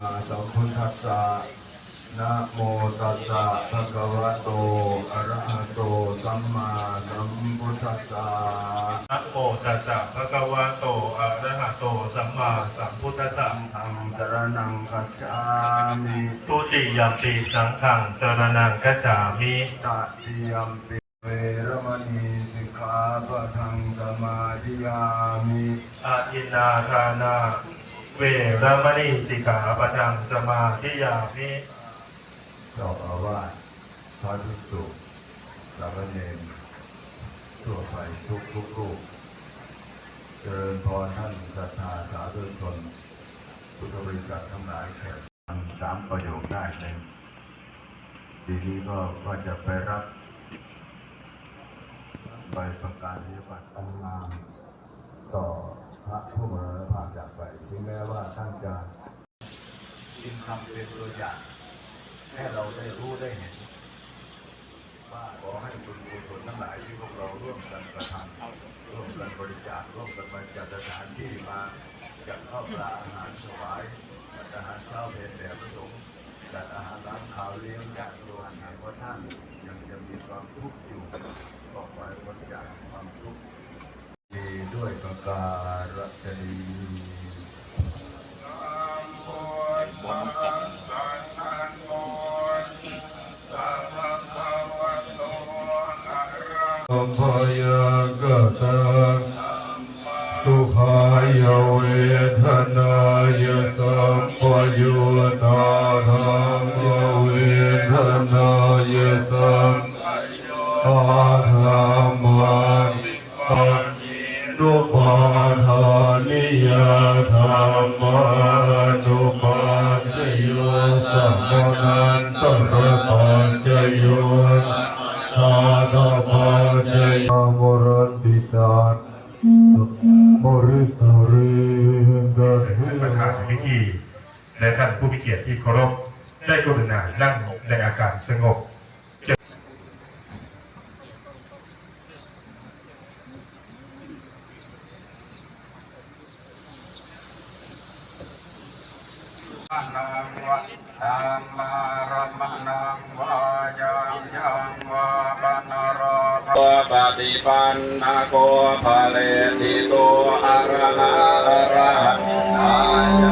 สัมพุทธัสสะนะโมตัสสะภะคะวะโต อะระหะโต สัมมาสัมพุทธัสสะนะโมตัสสะภะคะวะโต อะระหะโต สัมมาสัมพุทธัสสะธังสรณังคัจฉามิทุติยมปีสังฆังสรนังคัจฉามิตติยมปิเวรมณีสิกขาปะทังสมาธิยามิอาทินนาทานา เวรมณีสิกขาปะทังสมาธิยามิเจ้าอาวาสพระภิกษุสามเณรทั่วไปทุกทุกรูปเจริญพรท่านศรัทธาสาธุชนพุทธบริษัททั้งหลายแขกสามประโยคได้เลยทีนี้ก็ก็จะไปรับใบประกาศนียบัตรตำนานต่อพระผู้มรณภาพจากไปถึงแม้ว่าท่านจะกินคำ เป็นตัวอย่างให้เราได้รู้ได้เห็นว่าขอให้บุญกุศลทั้งหลายที่พวกเราร่วมกันกระทำร่วมกันบริจาคร่วมกันมาจัดสถานที่มาจัดข้าวปลาอาหารถวายจัดอาหารเช้าเพลแด่พระสงฆ์จัดอาหารร้านข้าวเลี้ยงญาติโยมหากว่าท่านยังจะมีความทุกข์อยู่ก็ขอให้บริจาคความทุกข์ดีด้วยประการฉนี สัมภยกตาสุขายเวทนายสัมปยุนารังเวทนายสัมอาธรรมันนุปาทานิยธรรมานุปัจจโยสัมมนันตระปัจจโยทาตาปา เจยามรันติตาบริสริกะท่านประธานพิธีและท่านผู้มีเกียรติที่เคารพได้กรุณานั่งในอาการสงบนังวะธรรมารมนังวา ฏิปันนาโกภะเลติโตอะระหะอะระหะอาย